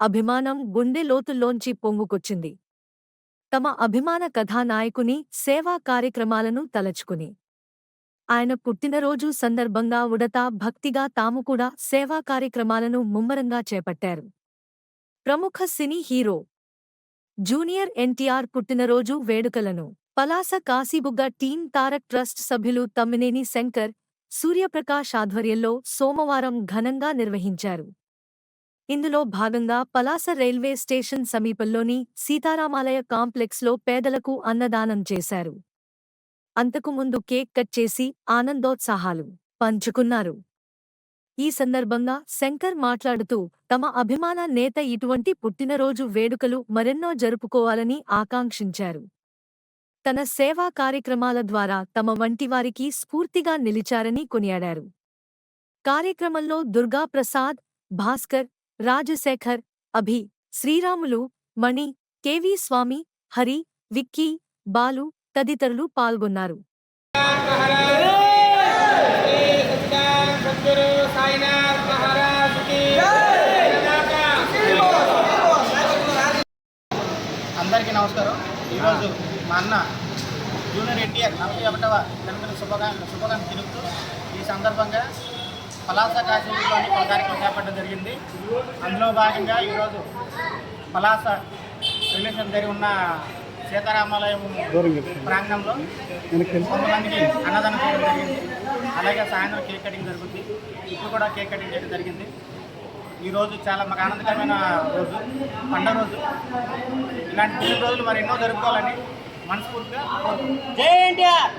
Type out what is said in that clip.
అభిమానం గుండె లోతుల్లోంచి పొంగుకొచ్చింది. తమ అభిమాన కథానాయకుని సేవా కార్యక్రమాలను తలచుకుని. ఆయన పుట్టినరోజు సందర్భంగా ఉడతా భక్తిగా తాము కూడా సేవా కార్యక్రమాలను ముమ్మరంగా చేపట్టారు. ప్రముఖ సినీ హీరో. జూనియర్ ఎన్టీఆర్ పుట్టినరోజు వేడుకలను. పలాస కాశీబుగ్గ టీం తారక్ ట్రస్ట్ సభ్యులు తమ్మినేని శంకర్ సూర్యప్రకాష్ ఆధ్వర్యంలో సోమవారం ఘనంగా నిర్వహించారు. ఇందులో భాగంగా పలాస రైల్వే స్టేషన్ సమీపంలోని సీతారామాలయ కాంప్లెక్స్లో పేదలకు అన్నదానం చేశారు. అంతకుముందు కేక్ కట్ చేసి ఆనందోత్సాహాలు పంచుకున్నారు. ఈ సందర్భంగా శంకర్ మాట్లాడుతూ తమ అభిమాన నేత ఇటువంటి పుట్టినరోజు వేడుకలు మరెన్నో జరుపుకోవాలని ఆకాంక్షించారు. తన సేవా కార్యక్రమాల ద్వారా తమ వంటివారికి స్ఫూర్తిగా నిలిచారని కొనియాడారు. కార్యక్రమంలో దుర్గాప్రసాద్ భాస్కర్ రాజశేఖర్ అభి శ్రీరాములు మణి కెవి స్వామి హరి విక్కీ బాలు తదితరులు పాల్గొన్నారు. అందరికీ నమస్కారం. ఈరోజు మా అన్న జూనియర్ ఎన్టీఆర్ నలభై ఒకటవ జన్మదిన శుభాకాంక్ష శుభాకాంక్ష తెలుపుతూ ఈ సందర్భంగా పలాస కాశ్మీర్లోని ఒక కార్యక్రమం చేపట్టడం జరిగింది. అందులో భాగంగా ఈరోజు పలాస రిలేషన్ జరిగి ఉన్న సీతారామాలయం ప్రాంగణంలో కొంతమందికి అన్నదానం చేయడం జరిగింది. అలాగే సాయంత్రం కేక్ కటింగ్ జరుగుతుంది. ఇప్పుడు కూడా కేక్ కటింగ్ చేయడం జరిగింది. ఈ రోజు చాలా మాకు ఆనందకరమైన రోజు పండగ రోజు ఇలాంటి రోజులు మరి ఎన్నో జరుపుకోవాలని మనస్ఫూర్తిగా. జై ఎన్టీఆర్